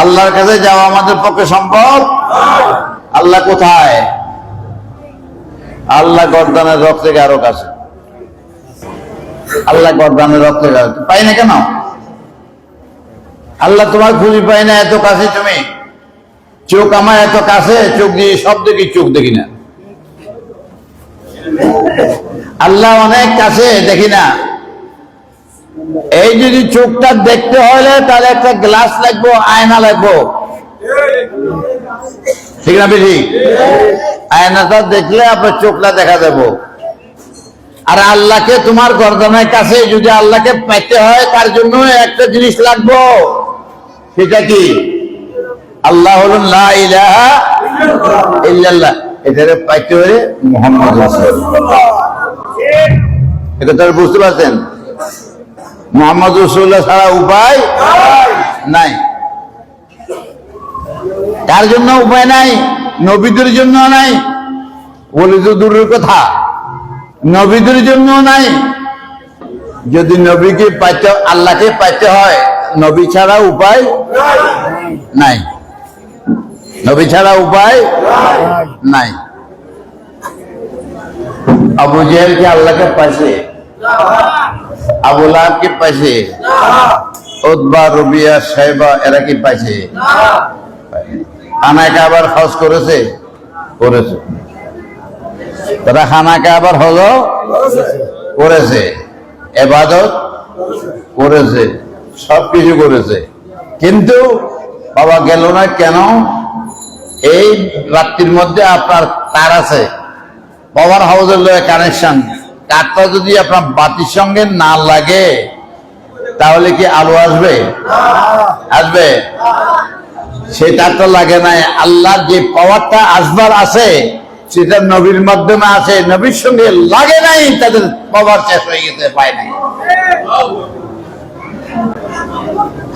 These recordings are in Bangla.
আল্লাহর কাছে যাওয়া আমাদের পক্ষে সম্ভব? আল্লাহ কোথায়? আল্লাহ গরদানের রক্ত থেকে আরও কাছে। আল্লাহ গরদানের রক্ত পাই না কেন? আল্লাহ তোমার খুঁজি পাই না এত কাছে তুমি। চোখ আমার এত কাছে, চোখ দিয়ে সব দেখি, চোখ দেখি না। আল্লাহ অনেক কাছে, দেখি না। এই যদি চোখটা দেখতে হলে তাহলে একটা গ্লাস লাগবো, আয়না লাগবো। ঠিক না বেশি আয়নাটা দেখলে আপনার চোখটা দেখা দেবো। আর আল্লাহকে তোমার গর্দনের কাছে যদি আল্লাহকে পেতে হয়, তার জন্য একটা জিনিস লাগবো। সেটা কি? আল্লাহ হল লা ইলাহা ইল্লাল্লাহ। এটারে পাইতে হলে মোহাম্মদ এটা তার বুঝতে পারছেন? মোহাম্মদ রসুল্লাহ ছাড়া উপায় নাই। কার জন্য উপায় নাই, নবীদের জন্য নাই বলি তো দূরের কথা, নবীদের জন্য নাই। যদি নবীকে পাইতে, আল্লাহকে পাইতে হয়, নবী ছাড়া উপায় নাই। নবী ছাড়া উপায় নাই। আবু জেহেলকে আল্লাহকে পাইছে। আবু লাহাবকে পাইছে? রবিয়া সাহেবা এরা কি পাইছে? খানাকে আবার হজ করেছে? করেছে। তারা খানাকে আবার হজ করেছে। এবাদত করেছে। সব কিছু করেছে। কিন্তু বাবা গেল না কেন? এই রাত্রির মধ্যে আপনার তার আছে। পাওয়ার হাউসের কানেকশন কাঠটা যদি আপনার বাতির সঙ্গে না লাগে, তাহলে কি আলো আসবে? আসবে? সেই তারটা লাগে নাই। আল্লাহ যে পাওয়ারটা আসবার আছে, সেটা নবীর মাধ্যমে আছে। নবীর সঙ্গে লাগে নাই, তাদের পাওয়ার শেষ হয়ে গেছে, পায় নাই।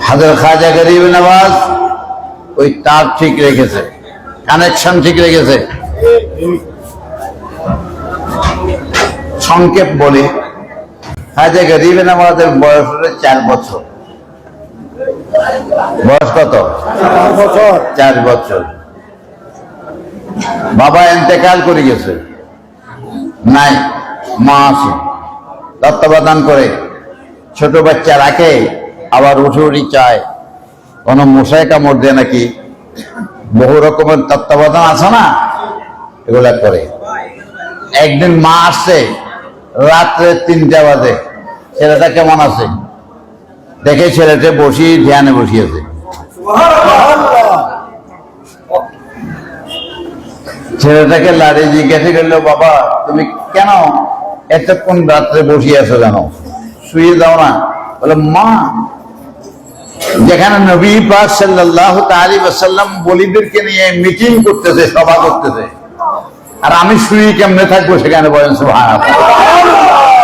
হাজার খাজা গরিব নওয়াজ ওই তার ঠিক রেখেছে কানেকশন ঠিক রেখেছে। সংক্ষেপ বলি। হাজা গরিব নওয়াজের বয়স হলো চার বছর। বয়স কত? বছর চার বছর। বাবা এতেকাল করে গেছে। নাই, মা আছে। তত্ত্বাবধান করে। ছোট বাচ্চা রাখে, আবার উঠে উঠি চায়। কোনো মশাই কামড় দেয় নাকি? বহু রকমের তত্ত্বাবধান আছে না? এগুলা করে। একদিন মা আসছে রাত্রে তিনটা বাজে। ছেলেটা কেমন আছে? দেখে ছেলেটা বসি, ধ্যানে বসিয়েছে। ছেলেটাকে লাড়ি জিজ্ঞাসা করল বাবা, তুমি কেন এতক্ষণ রাত্রে বসিয়ে আছো জানো শুয়ে যাও না। বলে, মা, যেখানে নবী পাক সাল্লাল্লাহু তাআলা ওয়াসাল্লাম বলিদেরকে নিয়ে মিটিং করতেছে, সভা করতেছে, আর আমি শুয়ে কেমনে থাকব সেখানে বলেন, সুবহানাল্লাহ।